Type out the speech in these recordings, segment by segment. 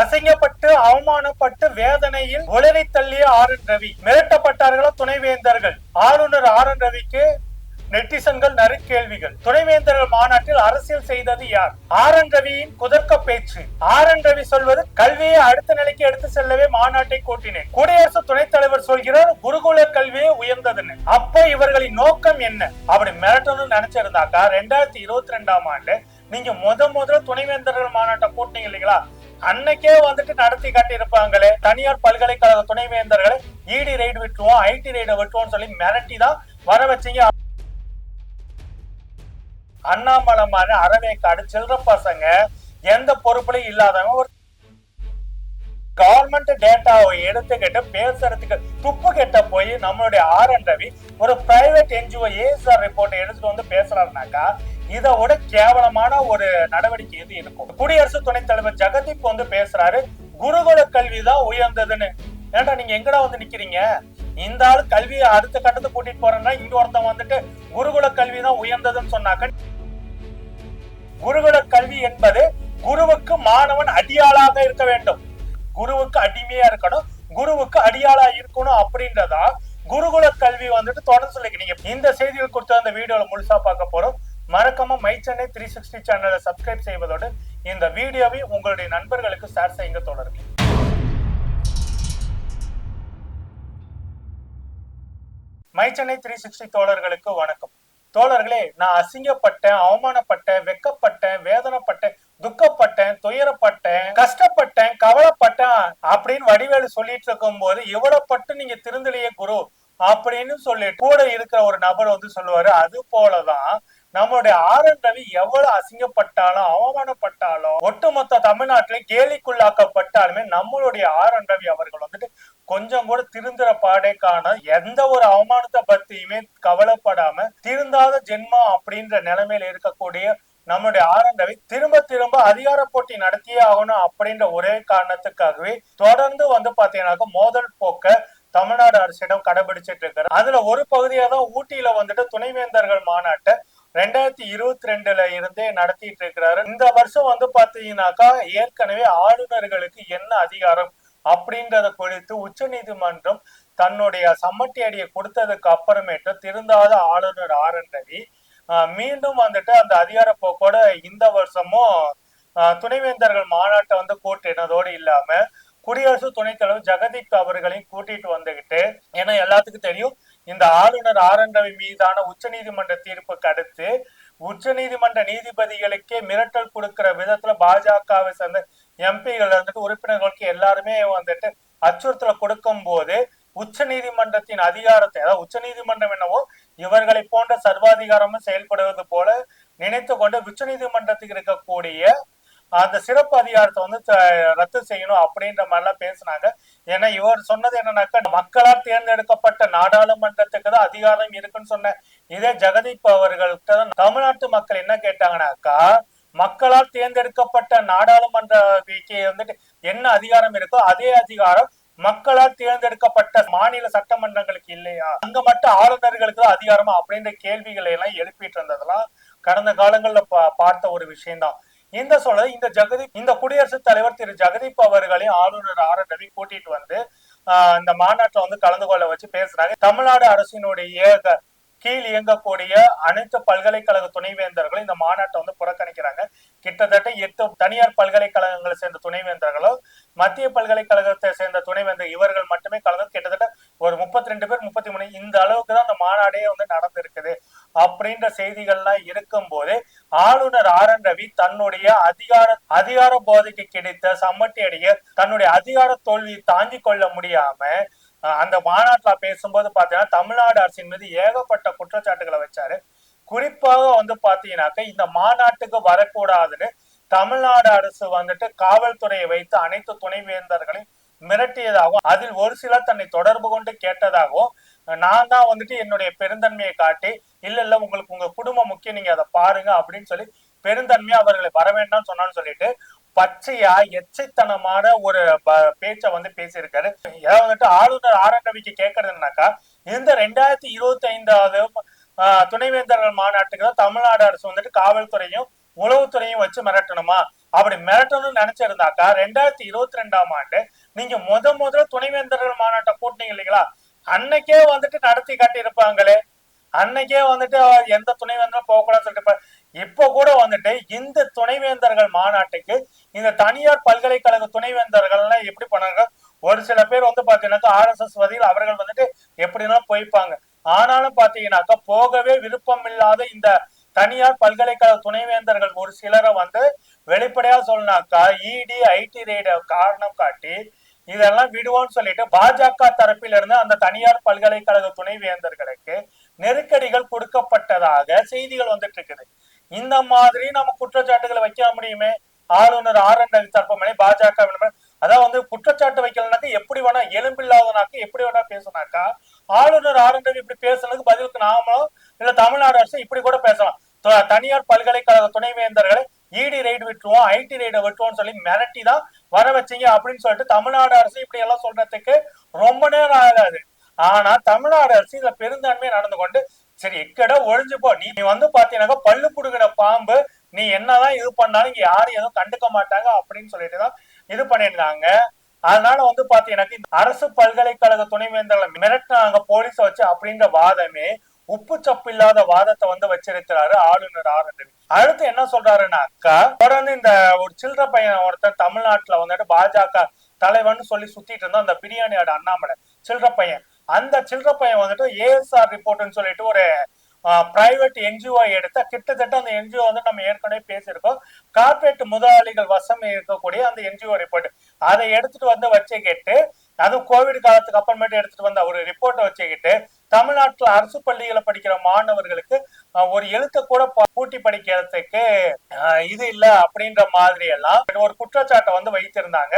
அசிங்கப்பட்டு அவமானப்பட்டு வேதனையில் உளறி தள்ளிய ஆர் என் ரவி. மிரட்டப்பட்டார்களா துணைவேந்தர்கள்? ஆளுநர் ஆர் என் ரவிக்கு நெட்டிசன்கள் நறுக்கேள்விகள். துணைவேந்தர்கள் மாநாட்டில் அரசியல் செய்தது யார்? ஆர் என் ரவியின் குதர்க்க பேச்சு. ஆர் என் ரவி சொல்வது கல்வியை அடுத்த நிலைக்கு எடுத்து செல்லவே மாநாட்டை கூட்டினேன். குடியரசு துணைத் தலைவர் சொல்கிறார் குருகுல கல்வியே உயர்ந்ததுன்னு. அப்ப இவர்களின் நோக்கம் என்ன? அப்படி மிரட்டணும்னு நினைச்சிருந்தாக்கா ரெண்டாயிரத்தி இருபத்தி ரெண்டாம் ஆண்டு நீங்க முத முதல்ல துணைவேந்தர்கள் மாநாட்டை கூட்டினீங்க இல்லைங்களா? அன்னைக்கே வந்துட்டு நடத்தி காட்டி இருப்பாங்களே தனியார் பல்கலைக்கழக துணைவேந்தர்களை இடி ரைடு விட்டுருவோம் ஐடி ரைடு விட்டுருவோம்னு சொல்லி மிரட்டி தான் வர வச்சீங்க. அண்ணாமலை மாதிரி அறவேக்காடு சில்லற பசங்க எந்த பொறுப்புலையும் இல்லாதவங்க ஒரு கவர்மெண்ட் டேட்டாவை எடுத்துக்கிட்டு பேசுறதுக்கு துப்பு கெட்ட போய் நம்மளுடைய ஆர் என் ரவி ஒரு பிரைவேட் என்ஜிஓ ஏஎஸ்ஆர் ரிப்போர்ட் எடுத்துட்டு வந்து பேசுறாருனாக்கா இதோட கேவலமான ஒரு நடவடிக்கை எது இருக்கும். குடியரசு துணைத் தலைவர் ஜெகதீப் வந்து பேசுறாரு குருகுல கல்விதான் உயர்ந்ததுன்னு. ஏன்டா நீங்க எங்கடா வந்து நிக்கிறீங்க? இந்த ஆள் கல்வியை அடுத்த கட்டத்துக்கு கூட்டிட்டு போறேன்னா இங்க ஒருத்தன் வந்துட்டு குருகுல கல்விதான் உயர்ந்ததுன்னு சொன்னாக்க குருகுல கல்வி என்பது குருவுக்கு மாணவன் அடியாளாக இருக்க வேண்டும். குருவுக்கு அடிமையா இருக்கணும் குருவுக்கு அடியாளா இருக்கணும் அப்படின்றதா குருகுல கல்வி வந்துட்டு தொடர்ந்து சொல்லிக்கிறீங்க இந்த செய்திகள் கொடுத்த அந்த வீடியோல முழுசா பார்க்க போறோம். மறக்காம மை சென்னை த்ரீ சிக்ஸ்டி சேனலை சப்ஸ்கிரைப் செய்வதோடு இந்த வீடியோவை உங்களுடைய நண்பர்களுக்கு ஷேர் செய்யுங்க தொடர்கள் மை சென்னை த்ரீ சிக்ஸ்டி தோழர்களுக்கு வணக்கம். தோழர்களே நான் அசிங்கப்பட்டேன் அவமானப்பட்டேன் வெக்கப்பட்டேன் வேதனைப்பட்டேன் துக்கப்பட்டேன் துயரப்பட்டேன் கஷ்டப்பட்டேன் கவலைப்பட்டேன் அப்படின்னு வடிவேலு சொல்லிட்டு இருக்கும் போது இவ்வளவு பட்டு நீங்க திருந்தலையே குரு அப்படின்னு சொல்லிட்டு கூட இருக்கிற ஒரு நபர் வந்து சொல்லுவாரு. அது போலதான் நம்மளுடைய ஆர் என் ரவி எவ்வளவு அசிங்கப்பட்டாலும் அவமானப்பட்டாலும் ஒட்டுமொத்த தமிழ்நாட்டில கேலிக்குள்ளாக்கப்பட்டாலுமே நம்மளுடைய ஆர் என் ரவி அவர்கள் வந்துட்டு கொஞ்சம் கூட திருந்துற பாடே காண எந்த ஒரு அவமானத்தை பத்தியுமே கவலைப்படாம திருந்தாத ஜென்மம் அப்படின்ற நிலைமையில இருக்கக்கூடிய நம்மளுடைய ஆர் என் ரவி திரும்ப திரும்ப அதிகார போட்டி நடத்தியே ஆகணும் அப்படின்ற ஒரே காரணத்துக்காகவே தொடர்ந்து வந்து பாத்தீங்கன்னாக்க மோதல் போக்க தமிழ்நாடு அரசிடம் கடைபிடிச்சிட்டு இருக்காரு. அதுல ஒரு பகுதியா தான் ஊட்டியில வந்துட்டு துணைவேந்தர்கள் மாநாட்டை ரெண்டாயிரத்தி இருபத்தி ரெண்டுல இருந்தே நடத்திட்டு இருக்கிறாரு இந்த வருஷம் வந்து பாத்தீங்கன்னாக்கா ஏற்கனவே ஆளுநர்களுக்கு என்ன அதிகாரம் அப்படின்றத குறித்து உச்ச நீதிமன்றம் தன்னுடைய சம்மட்டி அடியை கொடுத்ததுக்கு அப்புறமேட்டு திருந்தாத ஆளுநர் ஆர் என் ரவி மீண்டும் வந்துட்டு அந்த அதிகார போக்கோட இந்த வருஷமும் ஆஹ் துணைவேந்தர்கள் மாநாட்டை வந்து கூட்டினதோடு இல்லாம குடியரசு துணைத் தலைவர் ஜெகதீப் அவர்களையும் கூட்டிட்டு வந்துகிட்டு ஏன்னா எல்லாத்துக்கும் தெரியும் இந்த ஆளுநர் ஆர் என் ரவி மீதான உச்சநீதிமன்ற தீர்ப்புக்கு அடுத்து உச்சநீதிமன்ற நீதிபதிகளுக்கே மிரட்டல் கொடுக்கிற விதத்துல பாஜகவை சேர்ந்த எம்பிகள் வந்துட்டு உறுப்பினர்களுக்கு எல்லாருமே வந்துட்டு அச்சுறுத்தலை கொடுக்கும் போது உச்ச நீதிமன்றத்தின் அதிகாரத்தை அதாவது உச்ச நீதிமன்றம் என்னவோ இவர்களை போன்ற சர்வாதிகாரமும் செயல்படுவது போல நினைத்து கொண்டு உச்ச நீதிமன்றத்துக்கு இருக்கக்கூடிய அந்த சிறப்பு அதிகாரத்தை வந்து ரத்து செய்யணும் அப்படின்ற மாதிரிலாம் பேசினாங்க. ஏன்னா இவர் சொன்னது என்னன்னாக்கா மக்களால் தேர்ந்தெடுக்கப்பட்ட நாடாளுமன்றத்துக்கு தான் அதிகாரம் இருக்குன்னு சொன்ன இதே ஜெகதீப் அவர்கள்ட்ட தான் தமிழ்நாட்டு மக்கள் என்ன கேட்டாங்கன்னாக்கா மக்களால் தேர்ந்தெடுக்கப்பட்ட நாடாளுமன்றத்துக்கு வந்துட்டு என்ன அதிகாரம் இருக்கோ அதே அதிகாரம் மக்களால் தேர்ந்தெடுக்கப்பட்ட மாநில சட்டமன்றங்களுக்கு இல்லையா? அங்க மட்டும் ஆளுநர்களுக்கு தான் அதிகாரமா அப்படின்ற கேள்விகளை எல்லாம் எழுப்பிட்டு இருந்ததெல்லாம் கடந்த காலங்கள்ல பா- பார்த்த ஒரு விஷயம்தான். இந்த சூழல் இந்த ஜெகதீப் இந்த குடியரசுத் தலைவர் திரு ஜெகதீப் அவர்களையும் ஆளுநர் ஆர் என் ரவி கூட்டிட்டு வந்து ஆஹ் இந்த மாநாட்டில் வந்து கலந்து கொள்ள வச்சு பேசுறாங்க. தமிழ்நாடு அரசினுடைய கீழ் இயங்கக்கூடிய அனைத்து பல்கலைக்கழக துணைவேந்தர்களும் இந்த மாநாட்டை வந்து புறக்கணிக்கிறாங்க. கிட்டத்தட்ட எட்டு தனியார் பல்கலைக்கழகங்களை சேர்ந்த துணைவேந்தர்களும் மத்திய பல்கலைக்கழகத்தை சேர்ந்த துணைவேந்தர் இவர்கள் மட்டுமே கலந்து கிட்டத்தட்ட ஒரு முப்பத்தி ரெண்டு பேர் முப்பத்தி மூணு இந்த அளவுக்கு தான் அந்த மாநாடே வந்து நடந்திருக்குது. அப்படின்ற செய்திகள்லாம் இருக்கும்போது ஆளுநர் ஆர் என் ரவி தன்னுடைய அதிகார அதிகார போதைக்கு கிடைத்த சம்மட்டி அடைய தன்னுடைய அதிகார தோல்வியை தாங்கிக் கொள்ள முடியாம அந்த மாநாட்டில் பேசும்போது பார்த்தீங்கன்னா தமிழ்நாடு அரசின் மீது ஏகப்பட்ட குற்றச்சாட்டுகளை வச்சாரு. குறிப்பாக வந்து பார்த்தீங்கன்னாக்க இந்த மாநாட்டுக்கு வரக்கூடாதுன்னு தமிழ்நாடு அரசு வந்துட்டு காவல்துறையை வைத்து அனைத்து துணைவேந்தர்களையும் மிரட்டியதாகவும் அதில் ஒரு சிலர் தன்னை தொடர்பு கொண்டு கேட்டதாகவும் நான் தான் வந்துட்டு என்னுடைய பெருந்தன்மையை காட்டி இல்ல இல்ல உங்களுக்கு உங்க குடும்பம் முக்கியம் நீங்க அதை பாருங்க அப்படின்னு சொல்லி பெருந்தன்மையா அவர்களை வர வேண்டாம்னு சொன்னான்னு சொல்லிட்டு பச்சையா எச்சைத்தனமான ஒரு பேச்ச பேச்சை வந்து பேசியிருக்காரு. ஏதாவது வந்துட்டு ஆளுநர் ஆர் என் ரவிக்கு கேட்கறது என்னன்னாக்கா இந்த ரெண்டாயிரத்தி இருபத்தி ஐந்தாவது துணைவேந்தர்கள் மாநாட்டுக்கு தான் தமிழ்நாடு அரசு வந்துட்டு காவல்துறையும் உளவுத்துறையும் வச்சு மிரட்டணுமா? அப்படி மிரட்டணும்னு நினைச்சிருந்தாக்கா ரெண்டாயிரத்தி இருபத்தி ரெண்டாம் ஆண்டு நீங்க முத முதல்ல துணைவேந்தர்கள் மாநாட்டை கூட்டினீங்க இல்லைங்களா? அன்னைக்கே வந்துட்டு நடத்தி காட்டியிருப்பாங்களே. அன்னைக்கே வந்துட்டு எந்த துணைவேந்தரும் போகக்கூடாதுன்னு சொல்லிட்டு இப்ப கூட வந்துட்டு இந்த துணைவேந்தர்கள் மாநாட்டுக்கு இந்த தனியார் பல்கலைக்கழக துணைவேந்தர்கள் எல்லாம் எப்படி பண்ணாங்க? ஒரு சில பேர் வந்து பாத்தீங்கன்னாக்கா ஆர் எஸ் எஸ் வதியில் அவர்கள் வந்துட்டு எப்படின்னா போய்ப்பாங்க. ஆனாலும் பாத்தீங்கன்னாக்கா போகவே விருப்பம் இல்லாத இந்த தனியார் பல்கலைக்கழக துணைவேந்தர்கள் ஒரு சிலரை வந்து வெளிப்படையா சொன்னாக்கா இடி ஐடி ரெய்ட காரணம் காட்டி இதெல்லாம் விடுவோம்னு சொல்லிட்டு பாஜக தரப்பில் இருந்து அந்த தனியார் பல்கலைக்கழக துணைவேந்தர்களுக்கு நெருக்கடிகள் கொடுக்கப்பட்டதாக செய்திகள் வந்துட்டு இருக்குது. இந்த மாதிரி நம்ம குற்றச்சாட்டுகளை வைக்க முடியுமே? ஆளுநர் ஆர் என் ரவி பாஜக அதான் வந்து குற்றச்சாட்டு வைக்கலனாக்க எப்படி வேணா எலும்பில்லாதனாக்க எப்படி வேணா பேசினாக்கா ஆளுநர் ஆர் என் ரவி இப்படி பேசுனதுக்கு பதிலுக்கு நாமளும் இல்ல தமிழ்நாடு அரசு இப்படி கூட பேசலாம். தனியார் பல்கலைக்கழக துணைவேந்தர்களை இடி ரைடு விட்டுருவோம் ஐடி ரைட விட்டுருவோம்னு சொல்லி மிரட்டி தான் வர வச்சீங்க அப்படின்னு சொல்லிட்டு தமிழ்நாடு அரசு இப்படி எல்லாம் சொல்றதுக்கு ரொம்ப நேரம் ஆகாது. ஆனா தமிழ்நாடு அரசு இதுல பெருந்தன்மையை நடந்து கொண்டு சரி எக்கட ஒழிஞ்சு போ. நீ நீ வந்து பாத்தீங்கன்னா பல்லு புடுகிற பாம்பு நீ என்னதான் இது பண்ணாலும் இங்க யாரும் எதுவும் கண்டுக்க மாட்டாங்க அப்படின்னு சொல்லிட்டு தான் இது பண்ணியிருந்தாங்க. அதனால வந்து பாத்தீங்கன்னா இந்த அரசு பல்கலைக்கழக துணைவேந்தர்களை மிரட்டினாங்க போலீஸ வச்சு அப்படின்ற வாதமே உப்பு சப்பு இல்லாத வாதத்தை வந்து வச்சிருக்கிறாரு ஆளுநர் ஆர் அடுத்து என்ன சொல்றாருன்னாக்கா தொடர்ந்து இந்த ஒரு சில்லற பையன் ஒருத்தர் தமிழ்நாட்டுல வந்துட்டு பாஜக தலைவன் சொல்லி சுத்திட்டு இருந்தோம் அந்த பிரியாணி அண்ணாமலை. சில்லற பையன். அந்த சில்லற பையன் வந்துட்டு ஏஎஸ்ஆர் ரிப்போர்ட்னு சொல்லிட்டு ஒரு பிரைவேட் என்ஜிஓ எடுத்த கிட்டத்தட்ட அந்த என்ஜிஓ வந்து நம்ம ஏற்கனவே பேசியிருக்கோம். கார்பரேட் முதலாளிகள் வசம் இருக்கக்கூடிய அந்த என்ஜிஓ ரிப்போர்ட் அதை எடுத்துட்டு வந்து வச்சுக்கிட்டு அதுவும் கோவிட் காலத்துக்கு அப்புறமேட்டு எடுத்துட்டு வந்த ஒரு ரிப்போர்ட்டை வச்சுக்கிட்டு தமிழ்நாட்டுல அரசு பள்ளிகளை படிக்கிற மாணவர்களுக்கு ஒரு எழுத்த கூட பூட்டி கூட்டி படிக்கிறதுக்கு இது இல்ல அப்படின்ற மாதிரி எல்லாம் ஒரு குற்றச்சாட்டை வந்து வைத்திருந்தாங்க.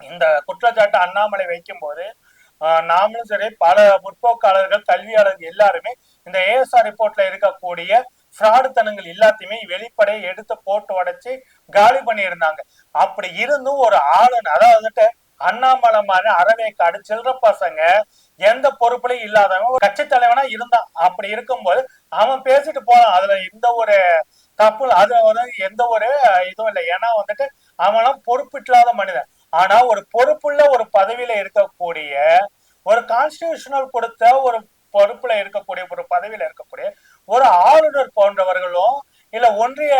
இந்த குற்றச்சாட்டை அண்ணாமலை வைக்கும்போது நாமளும் சரி பல முற்போக்காளர்கள் கல்வியாளர்கள் எல்லாருமே இந்த ஏஎஸ்ஆர் ரிப்போர்ட்ல இருக்கக்கூடிய ஃப்ராடுத்தனங்கள் எல்லாத்தையுமே வெளிப்படையை எடுத்து போட்டு உடைச்சு காலி பண்ணியிருந்தாங்க. அப்படி இருந்தும் ஒரு ஆளுநர் அதாவது வந்துட்டு அண்ணாமலை மாதிரி அறவேக்காடு சில்லற பசங்க எந்த பொறுப்புலையும் இல்லாதவன் ஒரு கட்சி தலைவனா இருந்தான். அப்படி இருக்கும்போது அவன் பேசிட்டு போலாம் அதுல எந்த ஒரு தப்பு அதுல வந்து எந்த ஒரு இதுவும் இல்லை. ஏன்னா வந்துட்டு அவனும் பொறுப்பில்லாத மனிதன். ஆனா ஒரு பொறுப்புள்ள ஒரு பதவியில இருக்கக்கூடிய ஒரு கான்ஸ்டியூஷனல் கொடுத்த ஒரு பொறுப்புல இருக்கக்கூடிய ஒரு பதவியில இருக்கக்கூடிய ஒரு ஆளுநர் போன்றவர்களும் இல்ல ஒன்றிய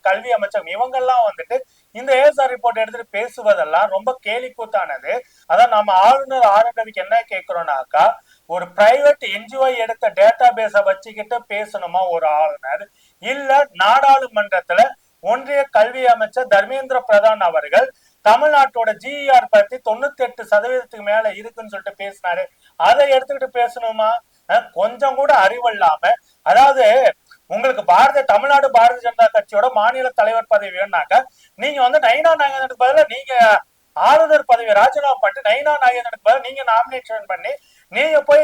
கல்வி அமைச்சர் இவங்கெல்லாம் வந்துட்டு இந்த ஏஎஸ்ஆர் ரிப்போர்ட் எடுத்துட்டு பேசுவதெல்லாம் ரொம்ப கேலி கூத்தானது அதான் நம்ம ஆளுநர் ஆளுநருக்கு என்ன கேட்கிறோம்னாக்கா ஒரு பிரைவேட் என்ஜிஓ எடுத்த டேட்டா பேஸ வச்சுக்கிட்டு பேசணுமா ஒரு ஆளுநர்? இல்ல நாடாளுமன்றத்துல ஒன்றிய கல்வி அமைச்சர் தர்மேந்திர பிரதான் அவர்கள் தமிழ்நாட்டோட ஜிஆர் பத்தி தொண்ணூத்தி எட்டு சதவீதத்துக்கு மேல இருக்குன்னு சொல்லிட்டு பேசினாரு. அதை எடுத்துக்கிட்டு பேசணுமா? கொஞ்சம் கூட அறிவு இல்லாம அதாவது உங்களுக்கு பாரத தமிழ்நாடு பாரதிய ஜனதா கட்சியோட மாநில தலைவர் பதவி வேணாக்க நீங்க வந்து நைனா நாகேந்திரனுக்கு பதிலா நீங்க ஆளுநர் பதவி ராஜினாமா பண்ணிட்டு நைனா நாகேந்திரனுக்கு பதிலா நீங்க நாமினேஷன் பண்ணி நீங்க போய்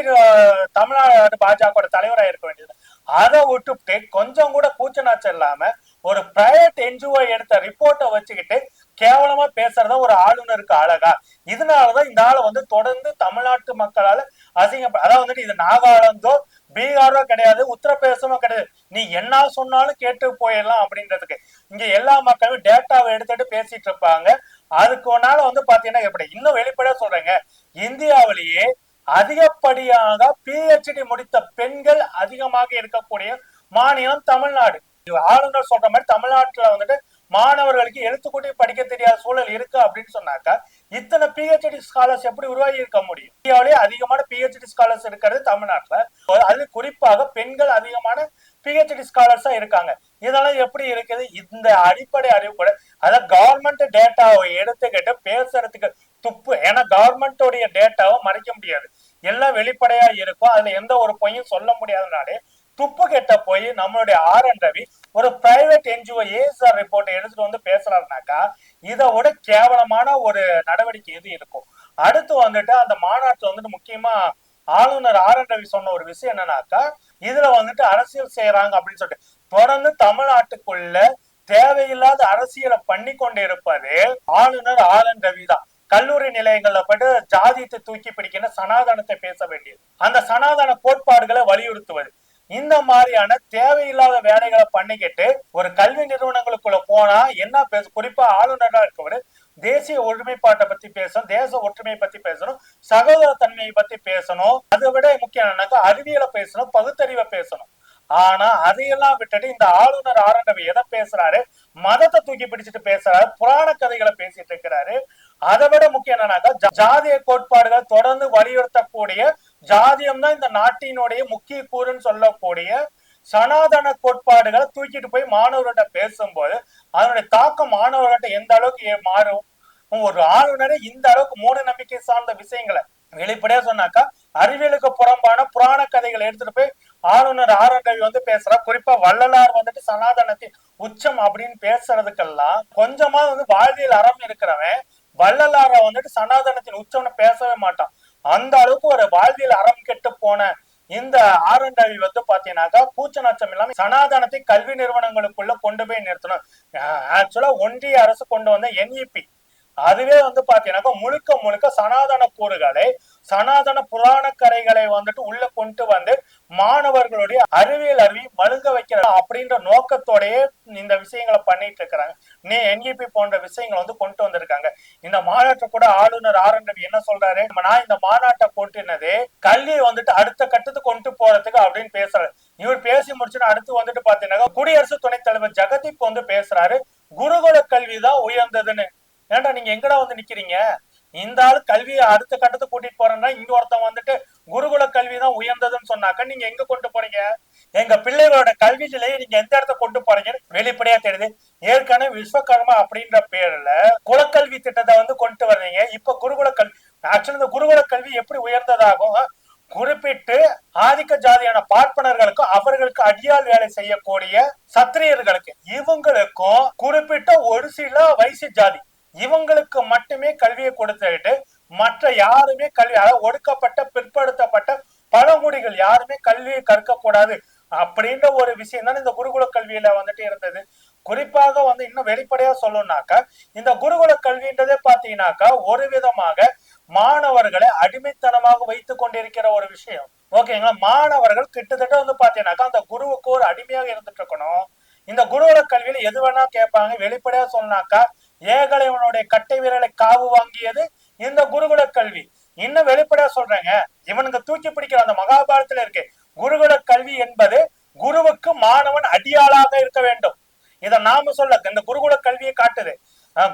தமிழ்நாடு பாஜக தலைவராக இருக்க வேண்டியது. அதை விட்டுவிட்டு கொஞ்சம் கூட கூச்சநாச்சம் இல்லாம ஒரு பிரைவேட் என்ஜிஓ எடுத்த ரிப்போர்ட்டை வச்சுக்கிட்டு கேவலமா பேசுறத ஒரு ஆளுநருக்கு அழகா. இதனாலதான் இந்த ஆளை வந்து தொடர்ந்து தமிழ்நாட்டு மக்களால அசிங்க அதாவது வந்துட்டு இது நாகாலாந்தோ பீகாரோ கிடையாது உத்தரப்பிரதேசமோ கிடையாது. நீ என்ன சொன்னாலும் கேட்டு போயிடலாம் அப்படின்றதுக்கு. இங்க எல்லா மக்களும் டேட்டாவை எடுத்துட்டு பேசிட்டு இருப்பாங்க. அதுக்கு ஒன்னால வந்து பாத்தீங்கன்னா எப்படி? இன்னும் வெளிப்படையா சொல்றேங்க. இந்தியாவிலேயே அதிகப்படியாக பிஹெச்டி முடித்த பெண்கள் அதிகமாக இருக்கக்கூடிய மாநிலம் தமிழ்நாடு. ஆளுநர் சொல்ற மாதிரி தமிழ்நாட்டுல வந்துட்டு மாணவர்களுக்கு எழுத்துக்கூட்டி படிக்க தெரியாத சூழல் இருக்கு அப்படின்னு சொன்னாக்கா இத்தனை பிஹெச்டி ஸ்காலர்ஸ் எப்படி உருவாகி இருக்க முடியும்? இந்தியாவிலேயே அதிகமான பிஹெச்டி ஸ்காலர்ஸ் இருக்கிறது தமிழ்நாட்டுல. அது குறிப்பாக பெண்கள் அதிகமான பிஹெச்டி ஸ்காலர்ஸா இருக்காங்க. இதெல்லாம் எப்படி இருக்குது? இந்த அடிப்படை அறிவு கூட அதான் கவர்மெண்ட் டேட்டாவை எடுத்துக்கிட்டு பேசுறதுக்கு துப்பு. ஏன்னா கவர்மெண்டோடைய டேட்டாவை மறைக்க முடியாது. எல்லாம் வெளிப்படையா இருக்கும். அதுல எந்த ஒரு பொய்யும் சொல்ல முடியாதனாலே துப்பு கெட்ட போய் நம்மளுடைய ஆர் என் ரவி ஒரு பிரைவேட் என்ஜிஓ ஏஎஸ்ஆர் ரிப்போர்ட்டை எடுத்துட்டு வந்து பேசுறாருனாக்கா இதை விட கேவலமான ஒரு நடவடிக்கை எது இருக்கும்? அடுத்து வந்துட்டு அந்த மாநாட்டில் வந்துட்டு முக்கியமா ஆளுநர் ஆர் என் ரவி சொன்ன ஒரு விஷயம் என்னன்னாக்கா இதுல வந்துட்டு அரசியல் செய்யறாங்க அப்படின்னு சொல்லிட்டு தொடர்ந்து தமிழ்நாட்டுக்குள்ள தேவையில்லாத அரசியலை பண்ணி கொண்டு இருப்பது ஆளுநர் ஆர் என் ரவி தான். கல்லூரி நிலையங்கள்ல போயிட்டு ஜாதியத்தை தூக்கி பிடிக்கணும் சனாதனத்தை பேச வேண்டியது. அந்த சனாதன கோட்பாடுகளை வலியுறுத்துவது. இந்த மாதிரியான தேவையில்லாத வேலைகளை பண்ணிக்கிட்டு ஒரு கல்வி நிறுவனங்களுக்குள்ள போனா என்ன பேச குறிப்பா ஆளுநரா இருக்கவர் தேசிய ஒற்றுமைப்பாட்டை பத்தி பேசணும் தேச ஒற்றுமையை பத்தி பேசணும் சகோதர தன்மையை பத்தி பேசணும் அதை விட முக்கியம் என்னன்னாக்கா அறிவியலை பேசணும் பகுத்தறிவை பேசணும். ஆனா அதையெல்லாம் விட்டுட்டு இந்த ஆளுநர் ஆரண்டவை எதை பேசுறாரு? மதத்தை தூக்கி பிடிச்சிட்டு பேசுறாரு புராண கதைகளை பேசிட்டு இருக்கிறாரு. அதை விட முக்கியம் என்னன்னாக்கா ஜாதிய கோட்பாடுகள் தொடர்ந்து வலியுறுத்தக்கூடிய ஜாதியம் தான் இந்த நாட்டினுடைய முக்கிய கூறுன்னு சொல்லக்கூடிய சனாதன கோட்பாடுகளை தூக்கிட்டு போய் மாணவர்கிட்ட பேசும்போது அதனுடைய தாக்கம் மாணவர்கிட்ட எந்த அளவுக்கு மாறும்? ஒரு ஆளுநரே இந்த அளவுக்கு மூட நம்பிக்கை சார்ந்த விஷயங்களை வெளிப்படையா சொன்னாக்கா அறிவியலுக்கு புறம்பான புராண கதைகளை எடுத்துட்டு போய் ஆளுநர் ஆர் ரவி வந்து பேசுறா. குறிப்பா வள்ளலார் வந்துட்டு சனாதனத்தின் உச்சம் அப்படின்னு பேசுறதுக்கெல்லாம் கொஞ்சமா வந்து வாழ்வியல் அறம் இருக்கிறவன் வள்ளலார வந்துட்டு சனாதனத்தின் உச்சம்னு பேசவே மாட்டான். அந்த அளவுக்கு ஒரு வாழ்வியல் அறம் கெட்டு போன இந்த ஆர் என் ரவி வந்து பாத்தீங்கன்னாக்கா பூச்ச நச்சம் இல்லாம சனாதனத்தை கல்வி நிறுவனங்களுக்குள்ள கொண்டு போய் நிறுத்தணும். ஆக்சுவலா ஒன்றிய அரசு கொண்டு வந்த என்இபி அதுவே வந்து பாத்தீங்கன்னாக்கா முழுக்க முழுக்க சனாதன கூறுகளை சனாதன புராண கரைகளை வந்துட்டு உள்ள கொண்டு வந்து மாணவர்களுடைய அறிவியல் அறிவி மழுங்க வைக்கிற அப்படின்ற நோக்கத்தோடயே இந்த விஷயங்களை பண்ணிட்டு இருக்கிறாங்க. நீ என்இபி போன்ற விஷயங்களை வந்து கொண்டு வந்திருக்காங்க. இந்த மாநாட்டை கூட ஆளுநர் ஆர் என்ன சொல்றாரு? நான் இந்த மாநாட்டை போட்டுனது கல்வியை வந்துட்டு அடுத்த கட்டத்துக்கு கொண்டு போறதுக்கு அப்படின்னு பேசுறாரு. இவர் பேசி முடிச்சுன்னு அடுத்து வந்துட்டு பாத்தீங்கன்னா குடியரசு துணைத் தலைவர் ஜெகதீப் வந்து பேசுறாரு. குருகுல கல்விதான் உயர்ந்ததுன்னு. ஏன்டா நீங்க எங்கடா வந்து நிக்கிறீங்க? இந்த ஆள் கல்வியை அடுத்த கட்டத்துக்கு கூட்டிட்டு போறேன்னா இங்க ஒருத்தன் வந்துட்டு குருகுல கல்வி தான் உயர்ந்ததுன்னு சொன்னாக்க நீங்க எங்க கொண்டு போறீங்க? எங்க பிள்ளைகளோட கல்வி நிலையை நீங்க எந்த இடத்த கொண்டு போறீங்கன்னு வெளிப்படையா தெரியுது. ஏற்கனவே விஸ்வகர்மா அப்படின்ற பேர்ல குலக்கல்வி திட்டத்தை வந்து கொண்டு வர்றீங்க. இப்ப குருகுல கல்வி ஆக்சுவலி இந்த குருகுல கல்வி எப்படி உயர்ந்ததாகும்? குறிப்பிட்டு ஆதிக்க ஜாதியான பார்ப்பனர்களுக்கும் அவர்களுக்கு அடியாள் வேலை செய்யக்கூடிய சத்திரியர்களுக்கு. இவங்களுக்கும் குறிப்பிட்ட ஒரு சில வயசு ஜாதி. இவங்களுக்கு மட்டுமே கல்வியை கொடுத்துட்டு மற்ற யாருமே கல்வி அதாவது ஒடுக்கப்பட்ட பிற்படுத்தப்பட்ட பழங்குடிகள் யாருமே கல்வியை கற்க கூடாது அப்படின்ற ஒரு விஷயம் தான் இந்த குருகுல கல்வியில வந்துட்டு இருந்தது. குறிப்பாக வந்து இன்னும் வெளிப்படையா சொல்லணும்னாக்கா இந்த குருகுல கல்வின்றதே பாத்தீங்கன்னாக்கா ஒரு விதமாக மாணவர்களை அடிமைத்தனமாக வைத்து கொண்டிருக்கிற ஒரு விஷயம். ஓகேங்களா? மாணவர்கள் கிட்டத்தட்ட வந்து பாத்தீங்கன்னாக்கா அந்த குருவுக்கு ஒரு அடிமையாக இருந்துட்டு இருக்கணும். இந்த குருகுல கல்வியில எது வேணா கேட்பாங்க. வெளிப்படையா சொன்னாக்கா ஏகலைவனுடைய கட்டை விரலை காவு வாங்கியது இந்த குருகுல கல்வி. இன்னும் வெளிப்படையா சொல்றேங்க. இவனுங்க தூக்கி பிடிக்கிற அந்த மகாபாரத்துல இருக்கு குருகுல கல்வி என்பது குருவுக்கு மாணவன் அடியாளாக இருக்க வேண்டும். இத நாம சொல்ல இந்த குருகுல கல்வியை காட்டுது.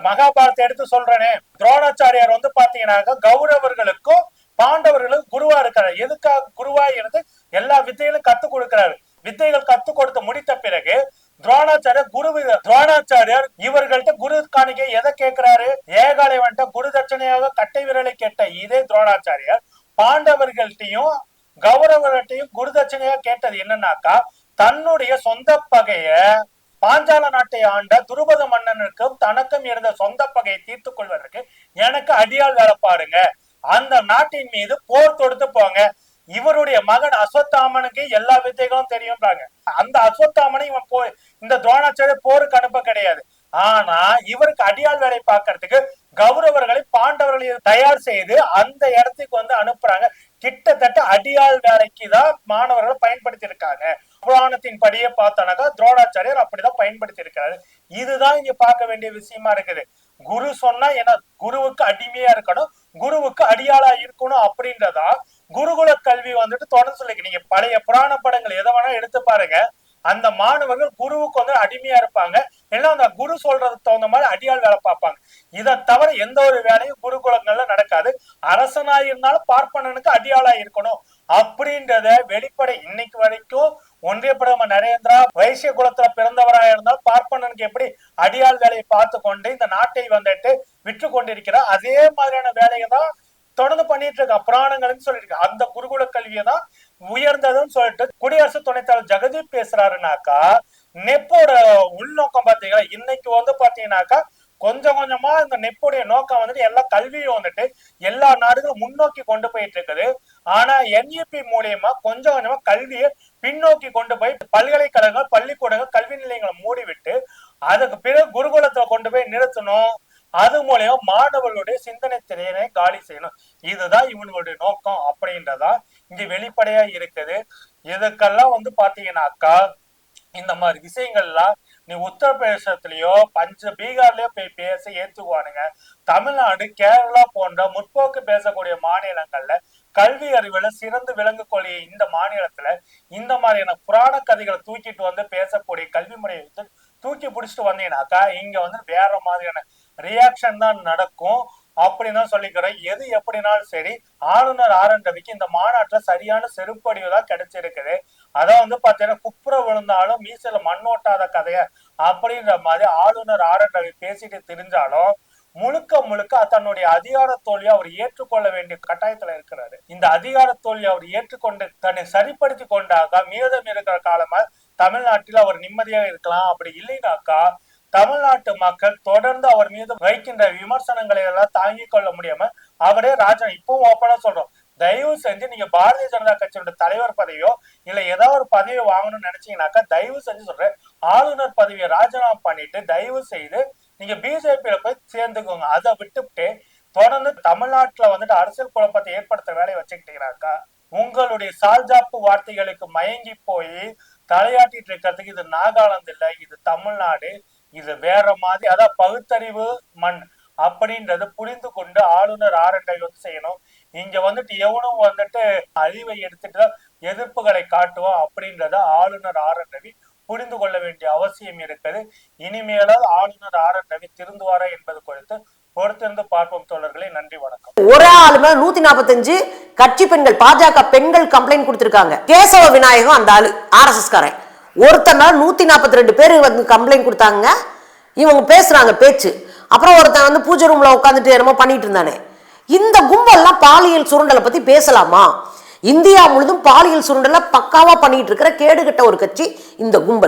மகாபாரத்தை எடுத்து சொல்றேனே. துரோணாச்சாரியார் வந்து பாத்தீங்கன்னாக்கா கௌரவர்களுக்கும் பாண்டவர்களுக்கும் குருவா இருக்கிறார். எதுக்காக குருவா இருந்து எல்லா வித்தைகளும் கத்துக் கொடுக்கிறாரு? வித்தைகள் கத்துக் கொடுத்து முடித்த பிறகு துரோணாச்சாரியர் குரு துரோணாச்சாரியார் இவர்கள்ட்ட குரு காணிக்கை எதை கேட்கிறாரு? ஏகாலைவன்ட்ட குரு தட்சணையாக கட்டை விரலை கேட்ட இதே துரோணாச்சாரியார் பாண்டவர்கள்ட்டையும் கௌரவர்கள்ட்டையும் குருதட்சணையா கேட்டது என்னன்னாக்கா தன்னுடைய சொந்த பகைய பாஞ்சால நாட்டை ஆண்ட துருபத மன்னனுக்கும் தனக்கும் இருந்த சொந்த பகையை தீர்த்து கொள்வதற்கு எனக்கு அடியால் வேலை பாருங்க. அந்த நாட்டின் மீது போர் தொடுத்து போங்க. இவருடைய மகன் அஸ்வத்தாமனுக்கு எல்லா வித்தைகளும் தெரியும்ன்றாங்க. அந்த அஸ்வத்தாமனை இவன் போய் இந்த துரோணாச்சாரிய போருக்கு அனுப்ப கிடையாது. ஆனா இவருக்கு அடியால் வேலை பார்க்கறதுக்கு கௌரவர்களை பாண்டவர்களை தயார் செய்து அந்த இடத்துக்கு வந்து அனுப்புறாங்க. கிட்டத்தட்ட அடியாள் வேலைக்கு தான் மாணவர்களை பயன்படுத்தி இருக்காங்க புராணத்தின் படியே பார்த்தோன்னாக்கா துரோணாச்சாரியர் அப்படிதான் பயன்படுத்தி இருக்காரு இதுதான் இங்க பார்க்க வேண்டிய விஷயமா இருக்குது. குரு சொன்னா ஏன்னா குருவுக்கு அடிமையா இருக்கணும் குருவுக்கு அடியாளா இருக்கணும் அப்படின்றதா குருகுல கல்வி வந்துட்டு தொடர்ந்து சொல்லிக்க நீங்க பழைய புராண படங்கள் எதை வேணா எடுத்து பாருங்க. அந்த மாணவர்கள் குருவுக்கு வந்து அடிமையா இருப்பாங்க. ஏன்னா அந்த குரு சொல்றதுக்கு தகுந்த மாதிரி அடியாள் வேலை பார்ப்பாங்க. இதை தவிர எந்த ஒரு வேலையும் குருகுலங்கள்ல நடக்காது. அரசனா இருந்தாலும் பார்ப்பனனுக்கு அடியாளா இருக்கணும். அப்படின்றத வெளிப்படை இன்னைக்கு வரைக்கும் ஒன்றிய பிரதமர் நரேந்திரா வைசிய குலத்துல பிறந்தவரா இருந்தால் பார்ப்பனனுக்கு எப்படி அடியாள் வேலையை பார்த்து கொண்டு இந்த நாட்டை வந்துட்டு விற்று கொண்டிருக்கிறார். அதே மாதிரியான வேலையை தான் தொடர்ந்து பண்ணிட்டு இருக்கா புராணங்கள்னு சொல்லிட்டு அந்த குருகுல கல்வியை தான் உயர்ந்ததுன்னு சொல்லிட்டு குடியரசு துணைத் தலைவர் ஜெகதீப் பேசுறாருனாக்கா நெப்போட உள்நோக்கம் பாத்தீங்கன்னா இன்னைக்கு வந்து பாத்தீங்கன்னாக்கா கொஞ்சம் கொஞ்சமா இந்த நெப்புடைய நோக்கம் வந்துட்டு எல்லா கல்வியும் வந்துட்டு எல்லா நாடுகளும் முன்னோக்கி கொண்டு போயிட்டு இருக்குது ஆனா என்இபி மூலியமா கொஞ்சம் கொஞ்சமா கல்வியை பின்னோக்கி கொண்டு போய் பல்கலைக்கழகங்கள் பள்ளிக்கூடங்கள் கல்வி நிலையங்களை மூடிவிட்டு அதுக்கு பிறகு குருகுலத்துல கொண்டு போய் நிறுத்தணும். அது மூலியமா மாணவர்களுடைய சிந்தனை திறனை காலி செய்யணும். இதுதான் இவங்களுடைய நோக்கம் அப்படின்றதா இங்க வெளிப்படையா இருக்குது. இதுக்கெல்லாம் வந்து பாத்தீங்கன்னாக்கா இந்த மாதிரி விஷயங்கள்லாம் நீ உத்தரப்பிரதேசத்திலயோ பஞ்ச பீகார்லயோ போய் பேச ஏத்துக்குவானுங்க. தமிழ்நாடு கேரளா போன்ற முற்போக்கு பேசக்கூடிய மாநிலங்கள்ல கல்வி அறிவுல சிறந்து விளங்கக்கூடிய இந்த மாநிலத்துல இந்த மாதிரியான புராண கதைகளை தூக்கிட்டு வந்து பேசக்கூடிய கல்வி முறையை வந்து தூக்கி பிடிச்சிட்டு வந்தீங்கன்னாக்கா இங்க வந்து வேற மாதிரியான ரியாக்ஷன் தான் நடக்கும். அப்படின்னு தான் சொல்லிக்கிறேன் எது எப்படினாலும் சரி ஆளுநர் ஆர் என் ரவிக்கு இந்த மாநாட்டுல சரியான செருப்படிவு தான் கிடைச்சிருக்குது. அதான் வந்து பாத்தீங்கன்னா குப்புற விழுந்தாலும் மீசல மண்ணோட்டாத கதைய அப்படின்ற மாதிரி ஆளுநர் ஆர் என் ரவி பேசிட்டு தெரிஞ்சாலும் முழுக்க முழுக்க தன்னுடைய அதிகார தோல்வியை அவர் ஏற்றுக்கொள்ள வேண்டிய கட்டாயத்துல இருக்கிறாரு. இந்த அதிகார தோல்வியை அவர் ஏற்றுக்கொண்டு தன்னை சரிப்படுத்தி கொண்டாக மீதம் இருக்கிற காலமா தமிழ்நாட்டில் அவர் நிம்மதியாக இருக்கலாம். அப்படி இல்லைனாக்கா தமிழ்நாட்டு மக்கள் தொடர்ந்து அவர் மீது வைக்கின்ற விமர்சனங்களை எல்லாம் தாங்கிக் கொள்ள முடியாம அவரே ராஜா. இப்பவும் ஓப்பனா சொல்றோம். தயவு செஞ்சு நீங்க பாரதிய ஜனதா கட்சியோட தலைவர் பதவியோ இல்ல ஏதோ ஒரு பதவி வாங்கணும்னு நினைச்சீங்கன்னாக்கா தயவு செஞ்சு சொல்றேன் ஆளுநர் பதவியை ராஜினாமா பண்ணிட்டு தயவு செய்து நீங்க பிஜேபியில போய் சேர்ந்துக்கோங்க. அதை விட்டுவிட்டு தொடர்ந்து தமிழ்நாட்டுல வந்துட்டு அரசியல் குழப்பத்தை ஏற்படுத்த வேலையை வச்சுக்கிட்டீங்கனாக்கா உங்களுடைய சால்ஜாப்பு வார்த்தைகளுக்கு மயங்கி போய் தலையாட்டிட்டு இருக்கிறதுக்கு இது நாகாலாந்து இல்ல இது தமிழ்நாடு இது வேற மாதிரி அதான் பகுத்தறிவு மண் அப்படின்றது புரிந்து கொண்டு ஆளுநர் ஆரண்டை வந்து செய்யணும். இங்க வந்துட்டு எவனும் வந்துட்டு அழிவை எடுத்துட்டு எதிர்ப்புகளை காட்டுவோம் அப்படின்றத ஆளுநர் ஆர் என் ரவி புரிந்து கொள்ள வேண்டிய அவசியம் இருக்குது. இனிமேலால் ஆளுநர் ஆர் என் ரவி திருந்துவாரா என்பது குறித்து பொறுத்திருந்து பார்ப்போம் தோழர்களே. நன்றி வணக்கம். ஒரே ஆளுமே நூத்தி நாற்பத்தஞ்சு கட்சி பெண்கள் பாஜக பெண்கள் கம்ப்ளைண்ட் கொடுத்திருக்காங்க. கேசவ விநாயகம் அந்த ஆளு ஆர்எஸ்எஸ் காரன் ஒருத்தர் நூத்தி நாற்பத்தி ரெண்டு பேர் வந்து கம்ப்ளைண்ட் கொடுத்தாங்க. இவங்க பேசுறாங்க பேச்சு. அப்புறம் ஒருத்தன் வந்து பூஜை ரூம்ல உட்காந்துட்டு என்னமோ பண்ணிட்டு இருந்தானே. இந்த கும்பல்லாம் பாலியல் சுரண்டலை பத்தி பேசலாமா? இந்தியா முழுதும் பாலியல் சுரண்டலை பக்காவா பண்ணிட்டு இருக்கிற கேடுகட்ட ஒரு கட்சி இந்த கும்பல்.